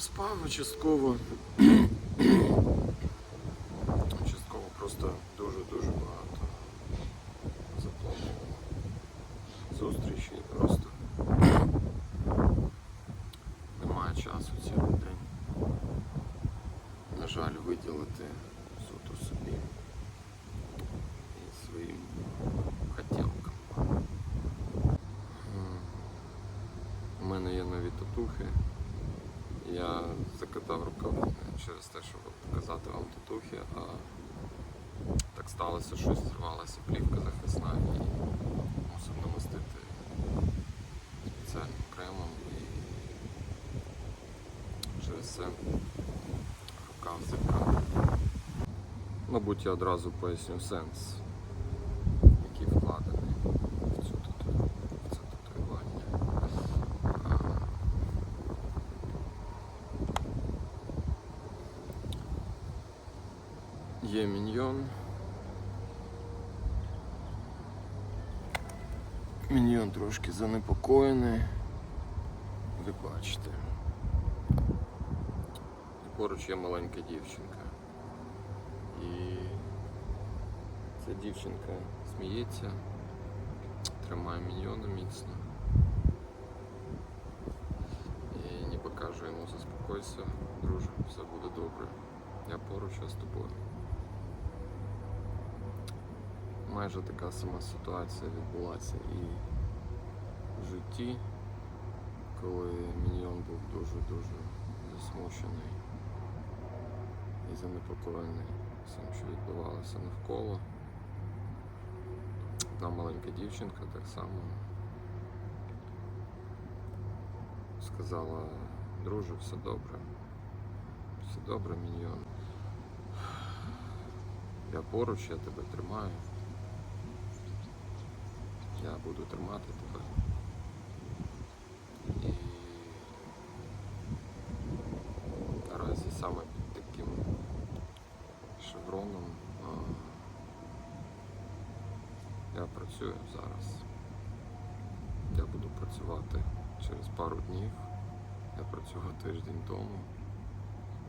Проспав, а частково. Частково просто дуже-дуже багато заплановано зустрічі і просто немає часу цілий день. На жаль, виділити Сталося, що зірвалася плівка захисна і мусив намастити спеціальним кремом і через це рука зеркала. Мабуть, я одразу поясню сенс, який вкладений в цю тату- в це татуювання. А, Є міньйон. Міньйон трошки занепокоєний. Ви бачите. І поруч є маленька дівчинка. І ця дівчинка сміється, тримає міньйона міцно. І ніби каже йому заспокойся, друже, все буде добре. Я поруч я з тобою. Майже така сама ситуація відбулася і житті, коли міньйон був дуже-дуже засмучений і занепокоєний всім, що відбувалося навколо. Одна маленька дівчинка так само сказала, друже, все добре. Все добре, міньйон. Я поруч, я тебе тримаю. Я буду тримати тебе. І наразі саме під таким шевроном а, я працюю зараз. Я буду працювати через пару днів. Я працював тиждень тому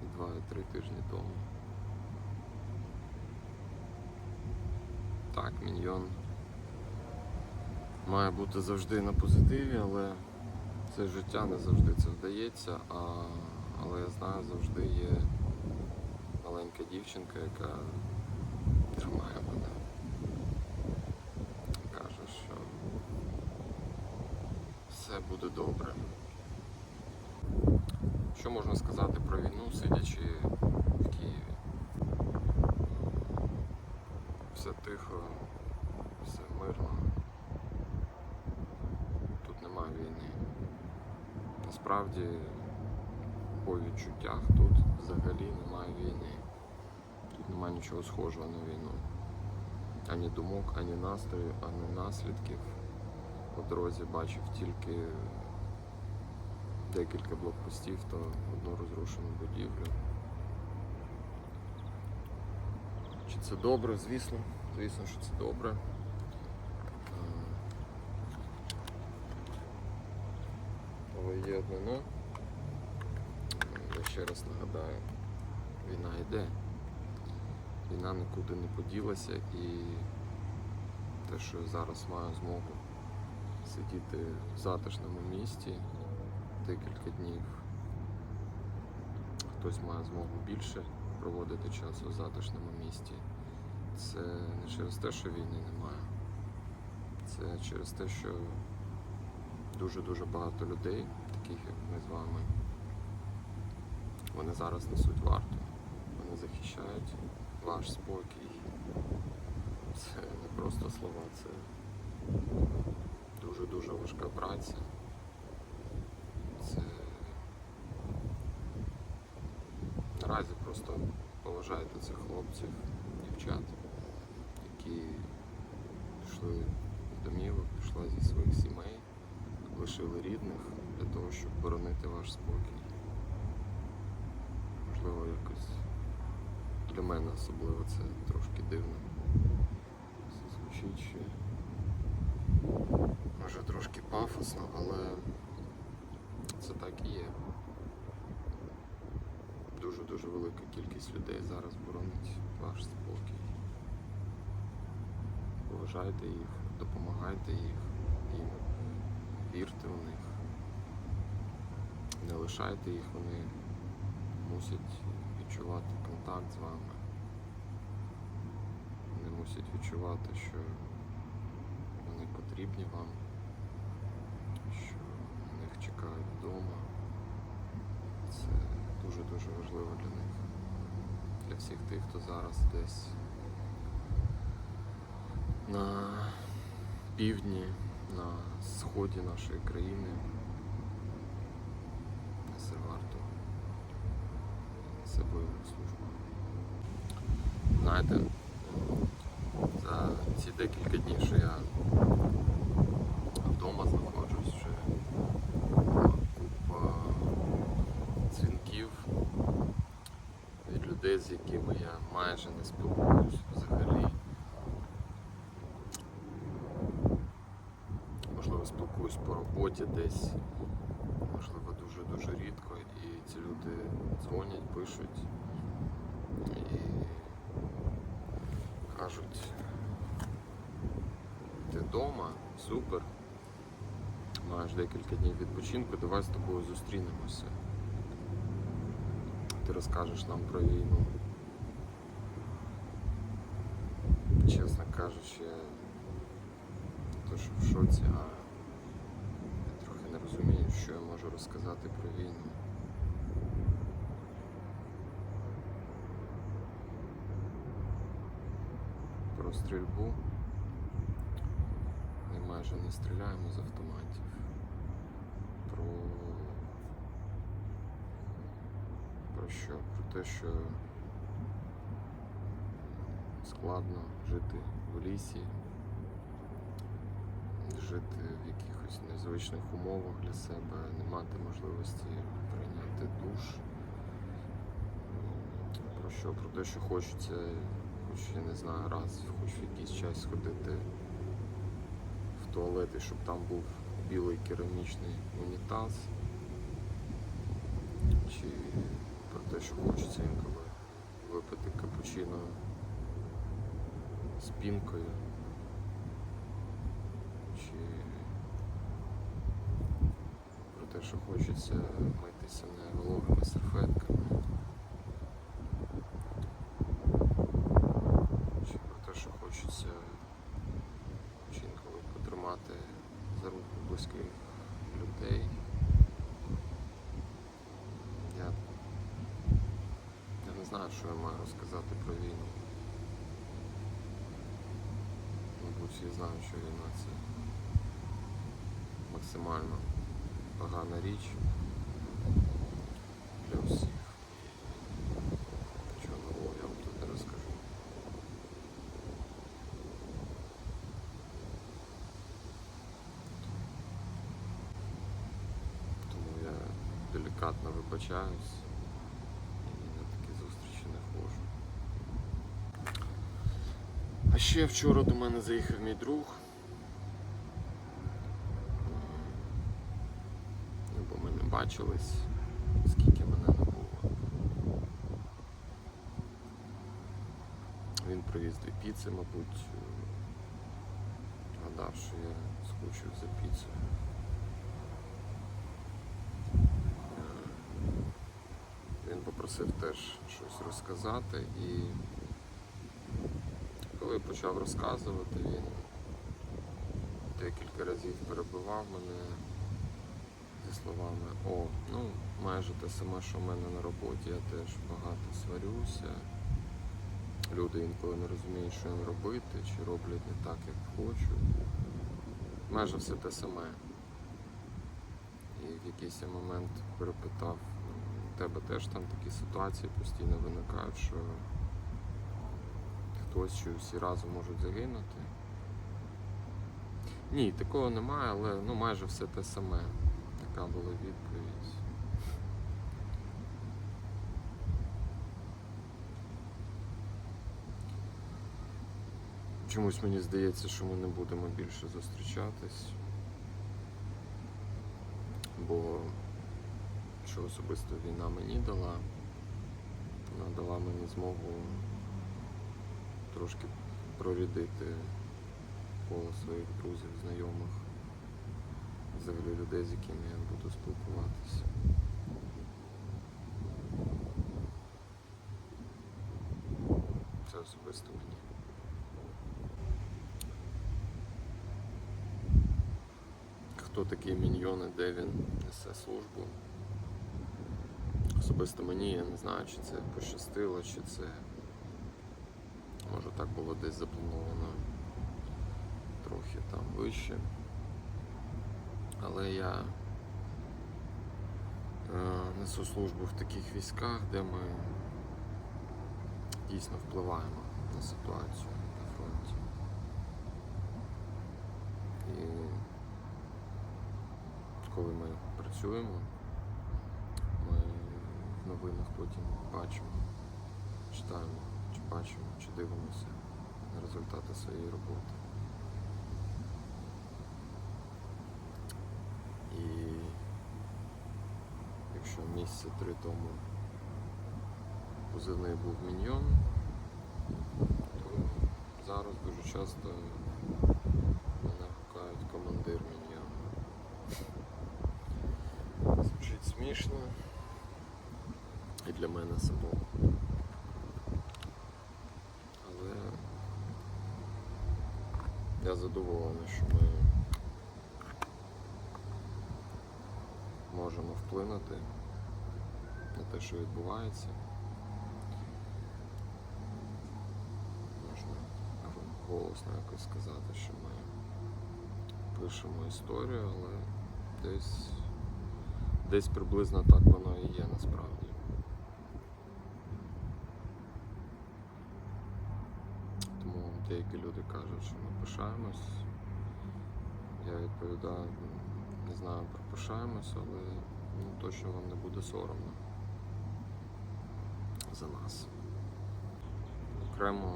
і два і три тижні тому. Так, міньйон має бути завжди на позитиві, але це життя не завжди це вдається. А, але я знаю, завжди є маленька дівчинка, яка тримає мене. Каже, що все буде добре. Що можна сказати про війну, сидячи в Києві? Все тихо, все мирно. Тут немає війни. Насправді, по відчуттях тут взагалі немає війни. Тут немає нічого схожого на війну. Ані думок, ані настрою, ані наслідків. По дорозі бачив тільки декілька блокпостів та одну розрушену будівлю. Чи це добре? Звісно. Звісно, що це добре. Е, Але є одне. Я ще раз нагадаю, війна йде. Війна нікуди не поділася і те, що я зараз маю змогу сидіти в затишному місті декілька днів. Хтось має змогу більше проводити час у затишному місті. Це не через те, що війни немає. Це через те, що дуже-дуже багато людей, таких як ми з вами, вони зараз несуть варту. Вони захищають ваш спокій. Це не просто слова, це дуже-дуже важка праця. Це наразі просто поважайте цих хлопців, дівчат, які пішли домівок, пішла зі своїх сімей, лишили рідних для того, щоб боронити ваш спокій. Можливо, якось для мене особливо це трошки дивно. Звучить ще. Може трошки пафосно, але це так і є. Дуже-дуже велика кількість людей зараз боронить ваш спокій. Поважайте їх, допомагайте їх, їм, вірте в них. Не лишайте їх, вони мусять відчувати контакт з вами. Вони мусять відчувати, що вони потрібні вам, що на них чекають вдома. Це дуже-дуже важливо для них. Для всіх тих, хто зараз десь на півдні, на сході нашої країни. Несе варто несе бойову службу. Знаєте, за ці декілька днів, що я вдома знаходжусь, вже була купа дзвінків від людей, з якими я майже не спілкуюсь взагалі. Можливо, спілкуюсь по роботі десь, можливо, дуже-дуже рідко. І ці люди дзвонять, пишуть і кажуть, ти вдома, супер. Маєш декілька днів відпочинку, давай з тобою зустрінемося. Ти розкажеш нам про війну. Чесно кажучи, не то що в шоці, а я трохи не розумію, що я можу розказати про війну. Про стрільбу. Ми майже не стріляємо з автоматів. Про про що? Про те, що складно жити в лісі, жити в якихось незвичних умовах для себе, не мати можливості прийняти душ. Про що? Про те, що хочеться, хоч я не знаю, раз, хоч в якийсь час сходити в туалет і щоб там був білий керамічний унітаз. Те, що хочеться інколи випити капучино з пінкою. Чи про те, що хочеться митися не вологими серфетками. Чи про те, що хочеться чи інколи потримати за руку близьких людей. Я, я не знаю, що розказати про війну. Мабуть, всі знають, що війна це максимально погана річ для всіх. Нічого нового я вам тут не розкажу. Тому я делікатно вибачаюсь і на такі зустрічі не ходжу. А ще вчора до мене заїхав мій друг. Ну, бо ми не бачились, скільки мене не було. Він привіз дві піци, мабуть, гадав, що я скучив за піцею. Він попросив теж щось розказати і коли почав розказувати, він декілька разів перебивав мене зі словами О, ну майже те саме, що в мене на роботі, я теж багато сварюся. Люди інколи не розуміють, що їм робити, чи роблять не так, як хочуть. Майже все те саме. І в якийсь момент перепитав, «Ну, у тебе теж там такі ситуації постійно виникають, що хтось чи всі разом можуть загинути. Ні, такого немає, але ну майже все те саме. Така була відповідь. Чомусь мені здається, що ми не будемо більше зустрічатись. Бо що особисто війна мені дала, вона дала мені змогу трошки прорядити коло своїх друзів, знайомих, взагалі людей, з якими я буду спілкуватися. Це особисто мені. Хто такий міньйон і де він несе службу? Особисто мені я не знаю, чи це пощастило, чи це може так було десь заплановано трохи там вище. Але я е, несу службу в таких військах, де ми дійсно впливаємо на ситуацію на фронті. І коли ми працюємо, ми в новинах потім бачимо, читаємо, чи бачимо, чи дивимося на результати своєї роботи. І якщо місяця три тому позивний був міньйон, то зараз дуже часто мене гукають командир міньйон. Звучить смішно і для мене самого. Але я задоволений, що ми можемо вплинути на те, що відбувається. Можна голосно якось сказати, що ми пишемо історію, але десь, десь приблизно так воно і є насправді. Тому деякі люди кажуть, що ми пишаємось. Я відповідаю, не знаю, про пишаємось, але ну, точно вам не буде соромно за нас. Окремо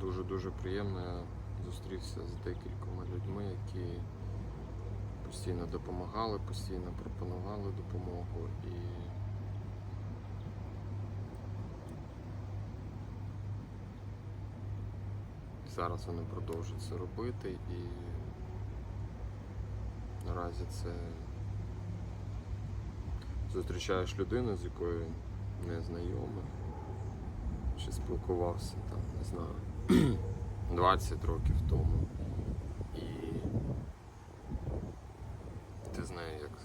дуже-дуже приємно я зустрівся з декількома людьми, які постійно допомагали, постійно пропонували допомогу і зараз вони продовжують це робити і наразі це зустрічаєш людину, з якою не знайомий, чи спілкувався там, не знаю, 20 років тому. І ти знаєш, як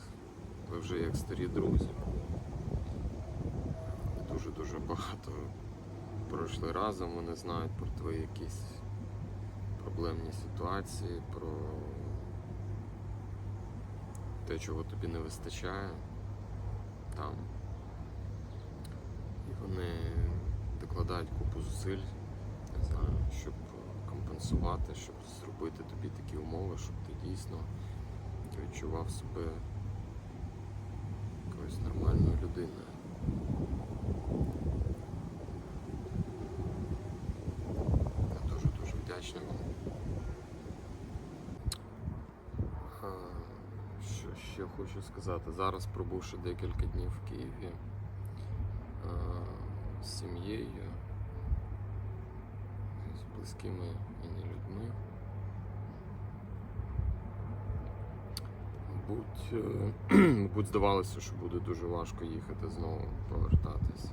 ви вже як старі друзі. Дуже-дуже багато пройшли разом, вони знають про твої якісь проблемні ситуації, про те, чого тобі не вистачає там. І вони докладають купу зусиль, не знаю, щоб компенсувати, щоб зробити тобі такі умови, щоб ти дійсно відчував себе якоюсь нормальною людиною. Я дуже-дуже вдячний вам. А, Що ще хочу сказати? Зараз пробувши декілька днів в Києві з сім'єю, з близькими мені людьми. Мабуть, е, мабуть, здавалося, що буде дуже важко їхати знову повертатись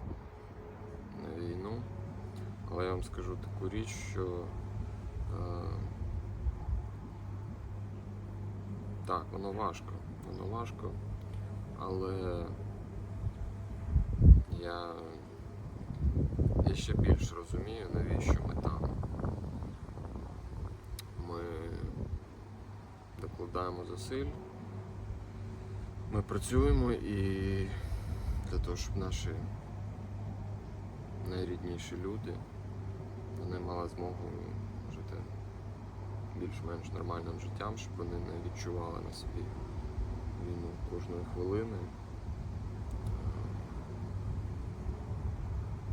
на війну. Але я вам скажу таку річ, що е, так, воно важко. Воно важко, але я, я ще більш розумію, навіщо ми там. Ми докладаємо зусиль. Ми працюємо і для того, щоб наші найрідніші люди вони мали змогу жити більш-менш нормальним життям, щоб вони не відчували на собі війну кожної хвилини.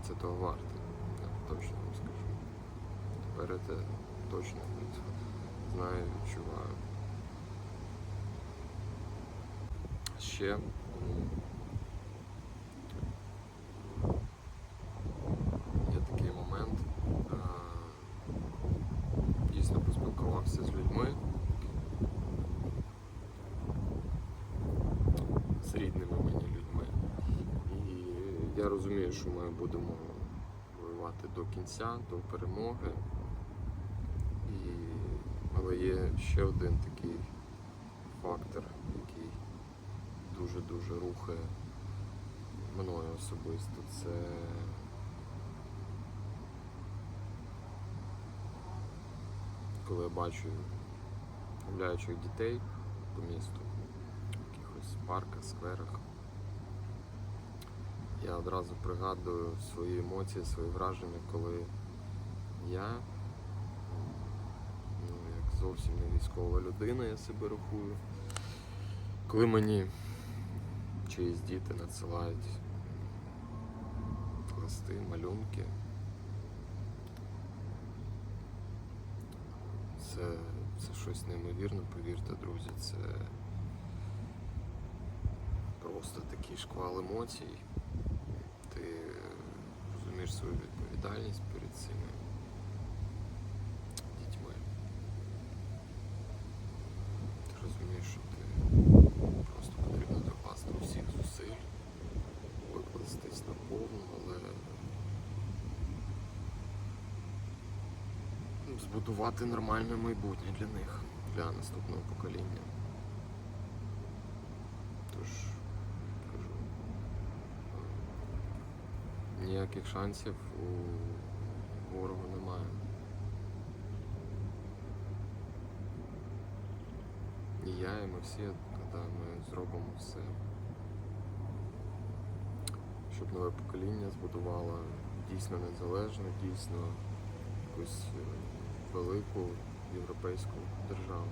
Це того варте, я точно вам скажу. Тепер це точно знаю, відчуваю. Ще м, є такий момент. е, Дійсно поспілкувався з людьми, з рідними мені людьми. І я розумію, що ми будемо воювати до кінця, до перемоги. І... Але є ще один такий фактор, який дуже-дуже рухає мною особисто. Це коли я бачу гуляючих дітей по місту, в якихось парках, скверах. Я одразу пригадую свої емоції, свої враження, коли я, ну, як зовсім не військова людина, я себе рахую, коли мені чиїсь діти надсилають листи, малюнки, це, це щось неймовірне, повірте, друзі, це просто такий шквал емоцій. Ти розумієш свою відповідальність перед цими дітьми. Ти розумієш, що ти просто потрібно докласти усіх зусиль, викластись на повну, але ну, збудувати нормальне майбутнє для них, для наступного покоління. Тож кажу, ніяких шансів у ворога немає. І я, і ми всі, коли ми зробимо все, щоб нове покоління збудувало дійсно незалежну, дійсно якусь е, велику європейську державу.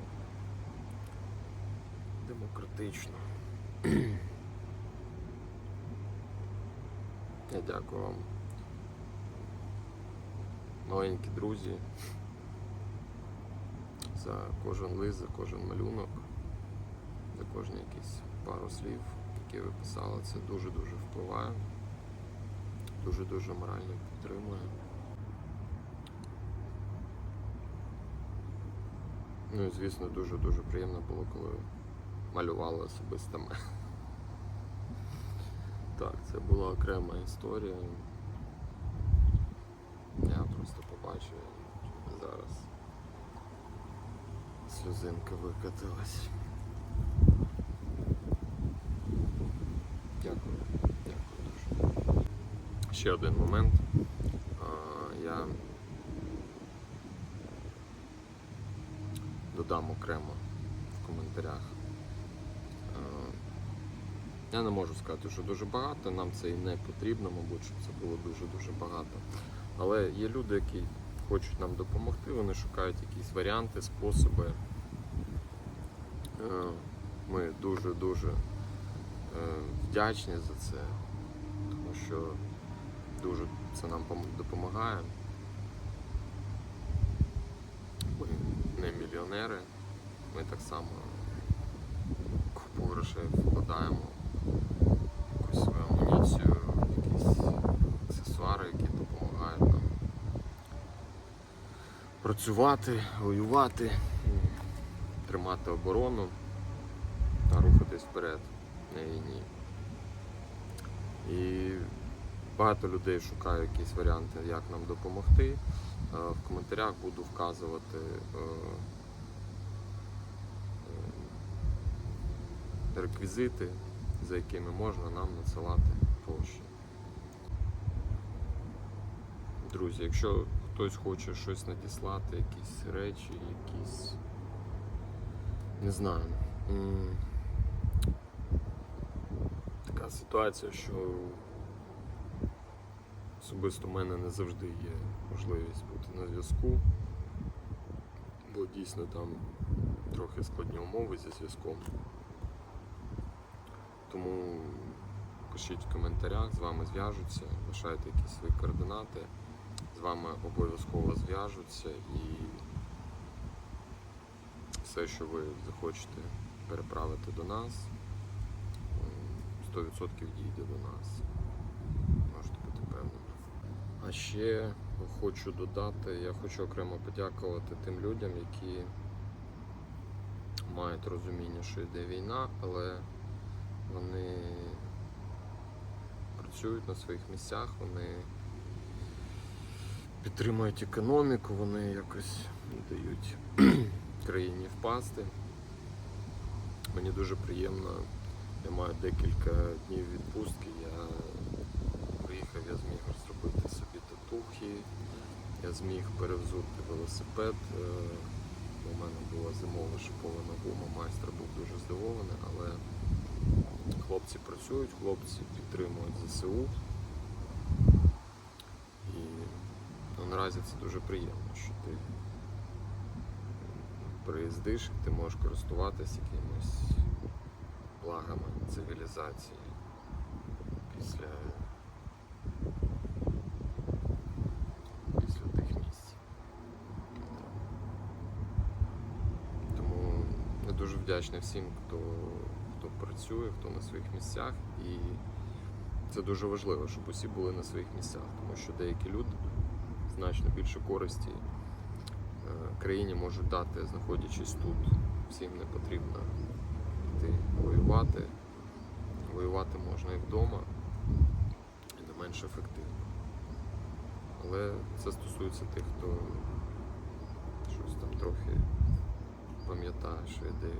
Демократичну. Я дякую вам. Маленькі друзі. За кожен лист, за кожен малюнок, за кожні якісь пару слів, які ви писали. Це дуже-дуже впливає. Дуже-дуже морально підтримує. Ну і звісно, дуже-дуже приємно було, коли малювали особисто ми. Так, це була окрема історія. Я просто побачив зараз сльозинка викатилась. Дякую, дякую дуже. Ще один момент. Я додам окремо в коментарях. Я не можу сказати, що дуже багато, нам це і не потрібно, мабуть, щоб це було дуже-дуже багато. Але є люди, які хочуть нам допомогти, вони шукають якісь варіанти, способи. Е, Ми дуже-дуже е, вдячні за це, тому що дуже це нам допомагає. Ми не мільйонери, ми так само купу грошей вкладаємо якусь свою амуніцію, якісь аксесуари, які допомагають нам працювати, воювати, тримати оборону та рухатись вперед на війні. І багато людей шукає якісь варіанти, як нам допомогти. Е, В коментарях буду вказувати е, е, реквізити, за якими можна нам надсилати гроші. Друзі, якщо хтось хоче щось надіслати, якісь речі, якісь. Не знаю. Така ситуація, що особисто в мене не завжди є можливість бути на зв'язку, бо дійсно там трохи складні умови зі зв'язком. Тому пишіть в коментарях, з вами зв'яжуться, лишайте якісь свої координати, з вами обов'язково зв'яжуться і все, що ви захочете переправити до нас, 100% дійде до нас. Можете бути певними. А ще хочу додати, я хочу окремо подякувати тим людям, які мають розуміння, що йде війна, але вони працюють на своїх місцях, вони підтримують економіку, вони якось дають країні впасти. Мені дуже приємно. Я маю декілька днів відпустки. Я приїхав, я зміг зробити собі татухи, я зміг перевзути велосипед. Е, У мене була зимова шипована гума, майстер був дуже здивований, але хлопці працюють, хлопці підтримують ЗСУ. І ну, наразі це дуже приємно, що ти приїздиш, і ти можеш користуватися якимось благами цивілізації після, після тих місць. Тому я дуже вдячний всім, хто працює, хто на своїх місцях. І це дуже важливо, щоб усі були на своїх місцях, тому що деякі люди значно більше користі е, країні можуть дати, знаходячись тут. Всім не потрібно йти воювати. Воювати можна і вдома, і не менш ефективно. Але це стосується тих, хто щось там трохи пам'ятає, що йде.